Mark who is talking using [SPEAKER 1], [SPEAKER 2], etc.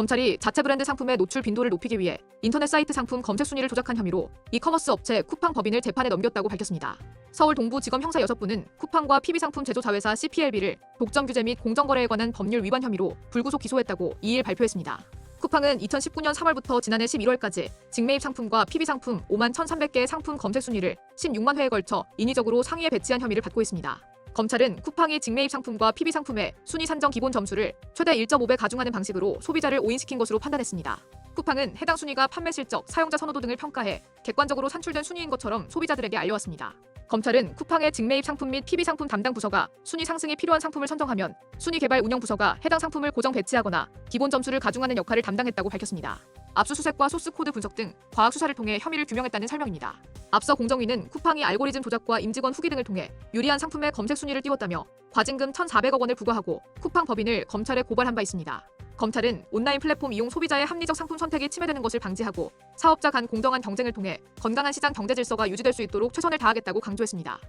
[SPEAKER 1] 검찰이 자체 브랜드 상품의 노출 빈도를 높이기 위해 인터넷 사이트 상품 검색 순위를 조작한 혐의로 이커머스 업체 쿠팡 법인을 재판에 넘겼다고 밝혔습니다. 서울 동부지검 형사 6분은 쿠팡과 PB상품 제조자회사 CPLB를 독점 규제 및 공정거래에 관한 법률 위반 혐의로 불구속 기소했다고 2일 발표했습니다. 쿠팡은 2019년 3월부터 지난해 11월까지 직매입 상품과 PB 상품 5만 1,300개의 상품 검색 순위를 16만 회에 걸쳐 인위적으로 상위에 배치한 혐의를 받고 있습니다. 검찰은 쿠팡이 직매입 상품과 PB 상품의 순위 산정 기본 점수를 최대 1.5배 가중하는 방식으로 소비자를 오인시킨 것으로 판단했습니다. 쿠팡은 해당 순위가 판매 실적, 사용자 선호도 등을 평가해 객관적으로 산출된 순위인 것처럼 소비자들에게 알려왔습니다. 검찰은 쿠팡의 직매입 상품 및 PB 상품 담당 부서가 순위 상승이 필요한 상품을 선정하면 순위 개발 운영 부서가 해당 상품을 고정 배치하거나 기본 점수를 가중하는 역할을 담당했다고 밝혔습니다. 압수수색과 소스 코드 분석 등 과학 수사를 통해 혐의를 규명했다는 설명입니다. 앞서 공정위는 쿠팡이 알고리즘 조작과 임직원 후기 등을 통해 유리한 상품의 검색 순위를 띄웠다며 과징금 1,400억 원을 부과하고 쿠팡 법인을 검찰에 고발한 바 있습니다. 검찰은 온라인 플랫폼 이용 소비자의 합리적 상품 선택이 침해되는 것을 방지하고 사업자 간 공정한 경쟁을 통해 건강한 시장 경제 질서가 유지될 수 있도록 최선을 다하겠다고 강조했습니다.